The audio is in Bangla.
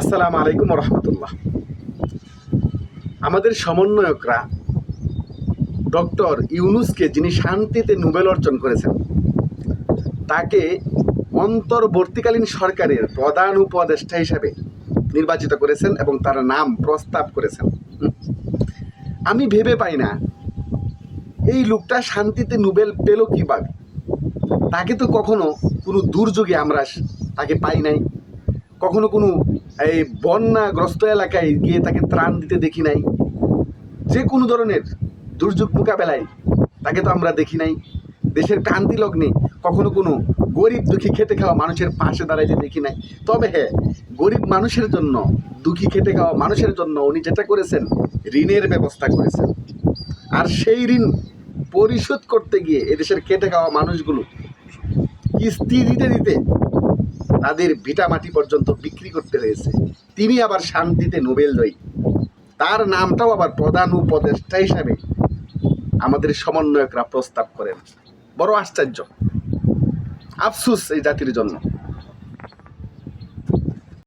আসসালামু আলাইকুম রহমতুল্লাহ। আমাদের সমন্বয়করা ডক্টর ইউনুসকে যিনি শান্তিতে নোবেল অর্জন করেছেন, তাকে অন্তর্বর্তীকালীন সরকারের প্রধান উপদেষ্টা হিসাবে নির্বাচিত করেছেন এবং তার নাম প্রস্তাব করেছেন। আমি ভেবে পাই না, এই লোকটা শান্তিতে নোবেল পেল কীভাবে? তাকে তো কখনো কোনো দুর্যোগে আমরা তাকে পাই নাই। কখনো কোনো এই বন্যাগ্রস্ত এলাকায় গিয়ে তাকে ত্রাণ দিতে দেখি নাই। যে কোনো ধরনের দুর্যোগ মোকাবেলায় তাকে তো আমরা দেখি নাই। দেশের ক্রান্তি লগ্নে কখনো কোনো গরিব দুঃখী খেতে খাওয়া মানুষের পাশে দাঁড়াইতে দেখি নাই। তবে হ্যাঁ গরিব মানুষের জন্য, দুঃখী খেতে খাওয়া মানুষের জন্য উনি যেটা করেছেন, ঋণের ব্যবস্থা করেছেন। আর সেই ঋণ পরিশোধ করতে গিয়ে এদেশের খেটে খাওয়া মানুষগুলো কিস্তি দিতে দিতে তাদের ভিটামাটি পর্যন্ত বিক্রি করতে হয়েছে। তিনি আবার শান্তিতে নোবেল জয়ী। তার নামটাও আবার প্রধান উপদেষ্টা হিসাবে আমাদের সমন্বয়করা প্রস্তাব করেন। বড় আশ্চর্য। আফসুস এই জাতির জন্য।